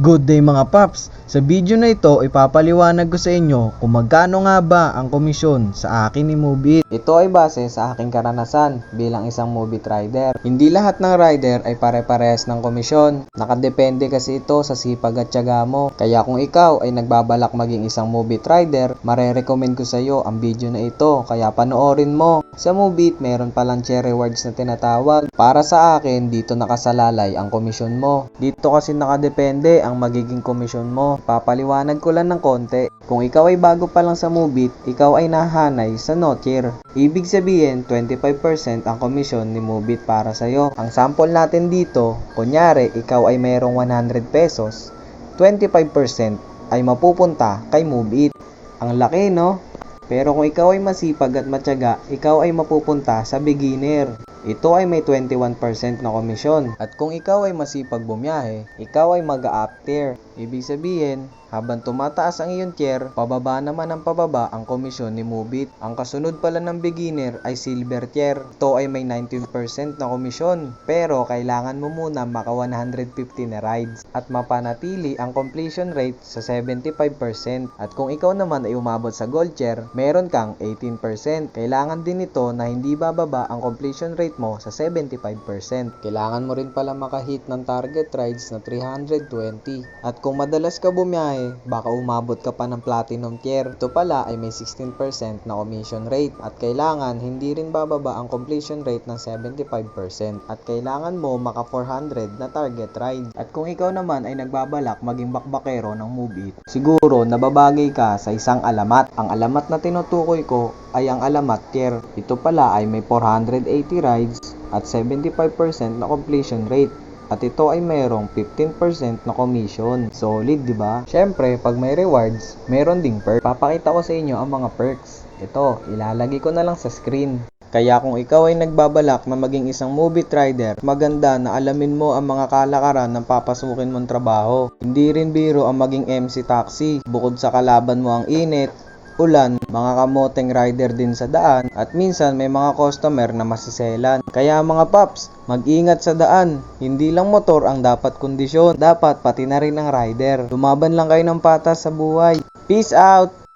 Good day mga paps! Sa video na ito, ipapaliwanag ko sa inyo kung magkano nga ba ang komisyon sa akin ni Move It. Ito ay base sa aking karanasan bilang isang Move It rider. Hindi lahat ng rider ay pare-parehas ng komisyon. Nakadepende kasi ito sa sipag at tiyaga mo. Kaya kung ikaw ay nagbabalak maging isang Move It rider, marerecommend ko sa iyo ang video na ito. Kaya panoorin mo. Sa Move It, meron palang share rewards na tinatawag. Para sa akin, dito nakasalalay ang komisyon mo. Dito kasi nakadepende ang magiging komisyon mo. Papaliwanag ko lang ng konti. Kung ikaw ay bago pa lang sa Mubit, ikaw ay nahanay sa no tier. Ibig sabihin, 25% ang komisyon ni Mubit para sa'yo. Ang sample natin dito, kunyari, ikaw ay mayroong 100 pesos, 25% ay mapupunta kay Mubit. Ang laki, no? Pero kung ikaw ay masipag at matyaga, ikaw ay mapupunta sa beginner. Ito ay may 21% na komisyon. At kung ikaw ay masipag bumiyahe, ikaw ay mag-up tier. Ibig sabihin, habang tumataas ang iyong tier, pababa naman ang pababa ang komisyon ni Mubit. Ang kasunod pala ng beginner ay silver tier. Ito ay may 19% na komisyon. Pero kailangan mo muna maka 150 na rides at mapanatili ang completion rate sa 75%. At kung ikaw naman ay umabot sa gold tier, meron kang 18%. Kailangan din ito na hindi bababa ang completion rate mo sa 75%. Kailangan mo rin pala makahit ng target rides na 320. At kung madalas ka bumiyahe, baka umabot ka pa ng platinum tier. Ito pala ay may 16% na commission rate at kailangan hindi rin bababa ang completion rate ng 75% at kailangan mo maka 400 na target ride. At kung ikaw naman ay nagbabalak maging bakbakero ng Move It, siguro nababagay ka sa isang alamat. Ang alamat na tinutukoy ko ay ang alamat tier. Ito pala ay may 480 rides at 75% na completion rate. At ito ay mayroong 15% na commission. Solid, di ba? Syempre, pag may rewards, meron ding perk. Papakita ko sa inyo ang mga perks. Ito, ilalagay ko na lang sa screen. Kaya kung ikaw ay nagbabalak na maging isang movie rider, maganda na alamin mo ang mga kalakaran ng papasukin mong trabaho. Hindi rin biro ang maging MC taxi. Bukod sa kalaban mo ang init, ulan, mga kamoteng rider din sa daan, at minsan may mga customer na masiselan. Kaya mga paps, mag-ingat sa daan. Hindi lang motor ang dapat kondisyon, dapat pati na rin ang rider. Lumaban lang kayo ng patas sa buhay. Peace out!